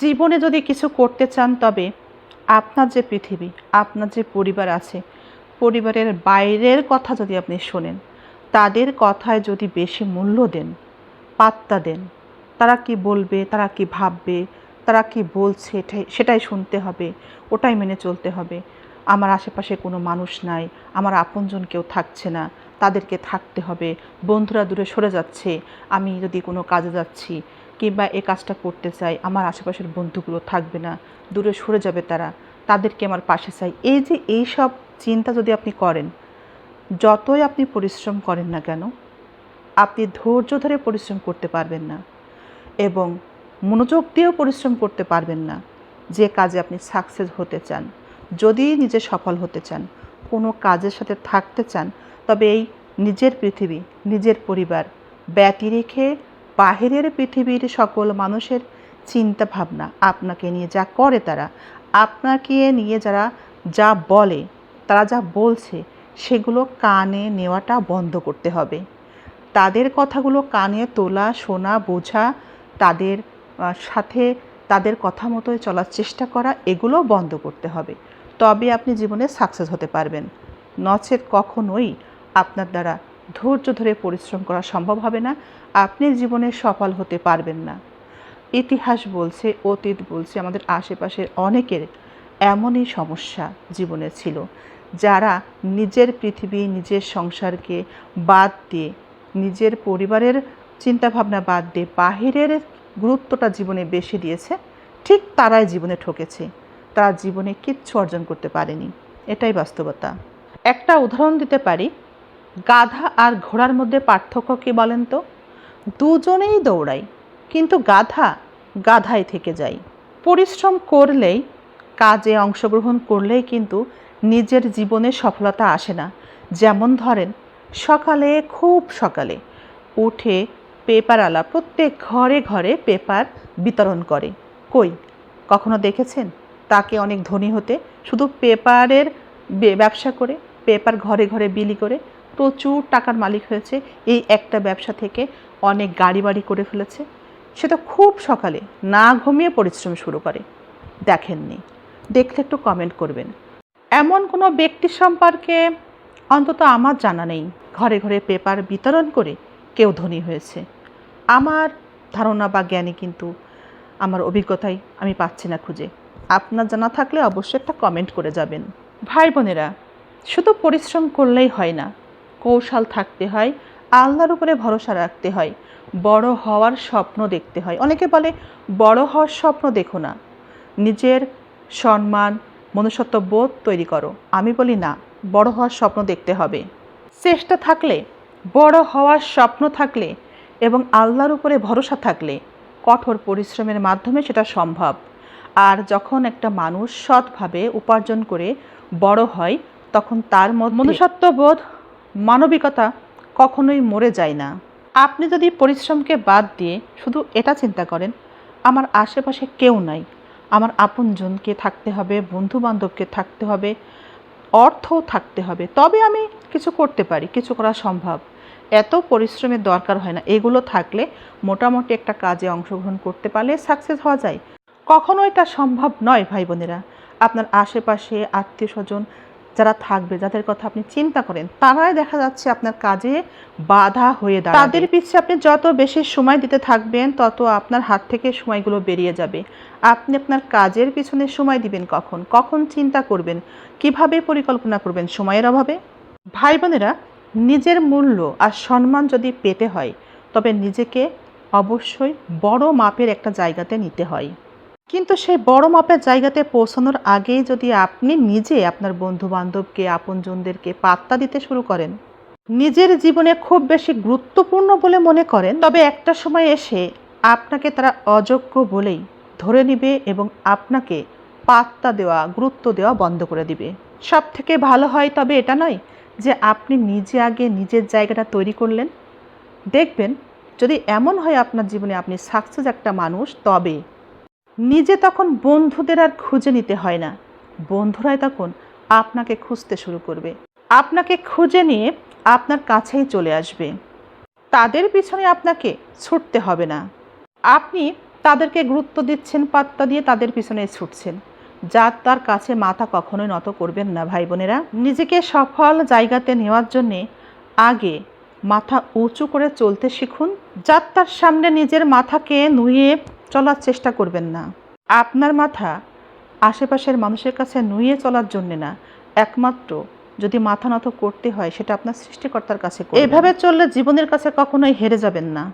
জীবনে যদি কিছু করতে চান তবে আপনার যে পৃথিবী, আপনার যে পরিবার আছে, পরিবারের বাইরের কথা যদি আপনি শোনেন, তাদের কথায় যদি বেশি মূল্য দেন, পাত্তা দেন, তারা কি বলবে, তারা কি ভাববে, তারা কি বলছে সেটাই শুনতে হবে, ওটাই মেনে চলতে হবে। আমার আশেপাশে কোনো মানুষ নাই, আমার আপনজন কেউ থাকছে না, তাদেরকে থাকতে হবে, বন্ধুরা দূরে সরে যাচ্ছে, আমি যদি কোনো কাজে যাচ্ছি কিংবা এ কাজটা করতে চাই, আমার আশেপাশের বন্ধুগুলো থাকবে না, দূরে সরে যাবে তারা, তাদেরকে আমার পাশে চাই। এই যে এই সব চিন্তা যদি আপনি করেন, যতই আপনি পরিশ্রম করেন না কেন, আপনি ধৈর্য ধরে পরিশ্রম করতে পারবেন না এবং মনোযোগ দিয়েও পরিশ্রম করতে পারবেন না যে কাজে আপনি সাকসেস হতে চান। যদি নিজে সফল হতে চান, কোনো কাজের সাথে থাকতে চান, তবে এই নিজের পৃথিবী, নিজের পরিবার ব্যতি রেখে বাহিরের পৃথিবীর সকল মানুষের চিন্তা ভাবনা আপনাকে নিয়ে যা করে তারা, আপনাকে নিয়ে যারা যা বলে, তারা যা বলছে, সেগুলো কানে নেওয়াটা বন্ধ করতে হবে। তাদের কথাগুলো কানে তোলা, শোনা, বোঝা, তাদের সাথে তাদের কথা মতোই চলার চেষ্টা করা, এগুলো বন্ধ করতে হবে। তবে আপনি জীবনে সাকসেস হতে পারবেন। নচেত কখনোই আপনার দ্বারা ধৈর্য ধরে পরিশ্রম করা সম্ভব হবে না। আপনি জীবনে সফল হতে পারবেন না। ইতিহাস বলছে, অতীত বলছে, আমাদের আশেপাশের অনেকের এমনই সমস্যা জীবনে ছিল। যারা নিজের পৃথিবী, নিজের সংসারকে বাদ দিয়ে, নিজের পরিবারের চিন্তাভাবনা বাদ দিয়ে বাহিরের গুরুত্বটা জীবনে বেশি দিয়েছে, ঠিক তারাই জীবনে ঠকেছে। তারা জীবনে কিচ্ছু অর্জন করতে পারেনি। এটাই বাস্তবতা। একটা উদাহরণ দিতে পারি। গাধা আর ঘোড়ার মধ্যে পার্থক্য কি বলেন তো? দুজনেই দৌড়াই, কিন্তু গাধা গাধাই থেকে যায়। পরিশ্রম করলেই, কাজে অংশগ্রহণ করলেই কিন্তু নিজের জীবনে সফলতা আসে না। যেমন ধরেন, সকালে, খুব সকালে উঠে পেপারওয়ালা প্রত্যেক ঘরে ঘরে পেপার বিতরণ করে। কই, কখনো দেখেছেন? তাকে অনেক ধনী হতে শুধু পেপারের ব্যবসা করে, পেপার ঘরে ঘরে বিলি করে প্রচুর টাকার মালিক হয়েছে। এই একটা ব্যবসা থেকে অনেক গাড়ি বাড়ি করে ফেলেছে। সে তো খুব সকালে না ঘুমিয়ে পরিশ্রম শুরু করে। দেখেননি। দেখলে একটু কমেন্ট করবেন। এমন কোনো ব্যক্তি সম্পর্কে অন্তত আমার জানা নেই। ঘরে ঘরে পেপার বিতরণ করে কেউ ধনী হয়েছে। আমার ধারণা বা জ্ঞানে কিন্তু আমার অভিজ্ঞতায় আমি পাচ্ছি না খুঁজে। আপনার জানা থাকলে অবশ্যই একটা কমেন্ট করে যাবেন। ভাই বোনেরা, শুধু পরিশ্রম করলেই হয় না। কৌশল থাকতে হয় আল্লাহর উপরে ভরসা রাখতে হয়, বড় হওয়ার স্বপ্ন দেখতে হয়। অনেকে বলে, বড় হওয়ার স্বপ্ন দেখো না, নিজের সম্মান, মনুষ্যত্ব বোধ তৈরি করো। আমি বলি, না, বড় হওয়ার স্বপ্ন দেখতে হবে। চেষ্টা থাকলে, বড় হওয়ার স্বপ্ন থাকলে এবং আল্লাহর উপরে ভরসা থাকলে কঠোর পরিশ্রমের মাধ্যমে সেটা সম্ভব। আর যখন একটা মানুষ সৎভাবে উপার্জন করে বড় হয়, তখন তার মধ্যে মনুষ্যত্ববোধ মানবিকতা কখনোই মরে যায় না। আপনি যদি পরিশ্রমকে বাদ দিয়ে শুধু এটা চিন্তা করেন, আমার আশেপাশে কেউ নাই। আমার আপনজনকে থাকতে হবে বন্ধু বান্ধবকে থাকতে হবে, অর্থও থাকতে হবে। তবে আমি কিছু করতে পারি, কিছু করা সম্ভব। এত পরিশ্রমের দরকার হয় না। এগুলো থাকলে মোটামুটি একটা কাজে অংশগ্রহণ করতে পারলে সাকসেস হওয়া যায়। কখনো এটা সম্ভব নয়, ভাই বোনেরা। আপনার আশেপাশে আত্মীয় স্বজন যারা থাকবে, যাদের কথা আপনি চিন্তা করেন, তারাই দেখা যাচ্ছে আপনার কাজে বাধা হয়ে দাঁড়াবে। তাদের পিছে আপনি যত বেশি সময় দিতে থাকবেন, তত আপনার হাত থেকে সময়গুলো বেরিয়ে যাবে। আপনি আপনার কাজের পিছনে সময় দিবেন কখন? কখন চিন্তা করবেন? কীভাবে পরিকল্পনা করবেন সময়ের অভাবে? ভাই বোনেরা, নিজের মূল্য আর সম্মান যদি পেতে হয়, তবে নিজেকে অবশ্যই বড় মাপের একটা জায়গাতে নিতে হয়। কিন্তু সেই বড় মাপের জায়গাতে পৌঁছানোর আগেই যদি আপনি নিজে আপনার বন্ধু বান্ধবকে আপনজনদেরকে পাত্তা দিতে শুরু করেন, নিজের জীবনে খুব বেশি গুরুত্বপূর্ণ বলে মনে করেন, তবে একটা সময় এসে আপনাকে তারা অযোগ্য বলেই ধরে নেবে এবং আপনাকে পাত্তা দেওয়া, গুরুত্ব দেওয়া বন্ধ করে দিবে। সব থেকে ভালো হয় তবে এটা নয় যে আপনি নিজে আগে নিজের জায়গাটা তৈরি করলেন। দেখবেন যদি এমন হয় আপনার জীবনে আপনি সাকসেস একটা মানুষ, তবে নিজে তখন বন্ধুদের আর খুঁজে নিতে হয় না। বন্ধুরাই তখন আপনাকে খুঁজতে শুরু করবে। আপনাকে খুঁজে নিয়ে আপনার কাছেই চলে আসবে। তাদের পিছনে আপনাকে ছুটতে হবে না। আপনি তাদেরকে গুরুত্ব দিচ্ছেন, পাত্তা দিয়ে তাদের পিছনে ছুটছেন। যার তার কাছে মাথা কখনোই নত করবেন না, ভাই বোনেরা। নিজেকে সফল জায়গাতে নেওয়ার জন্যে আগে মাথা উঁচু করে চলতে শিখুন। যার তার সামনে নিজের মাথাকে নুয়ে চলার চেষ্টা করবেন না। আপনার মাথা আশেপাশের মানুষের কাছে নুয়ে চলার জন্যে না। একমাত্র যদি মাথা নত করতে হয়, সেটা আপনার সৃষ্টিকর্তার কাছে এভাবে চললে জীবনের কাছে কখনোই হেরে যাবেন না।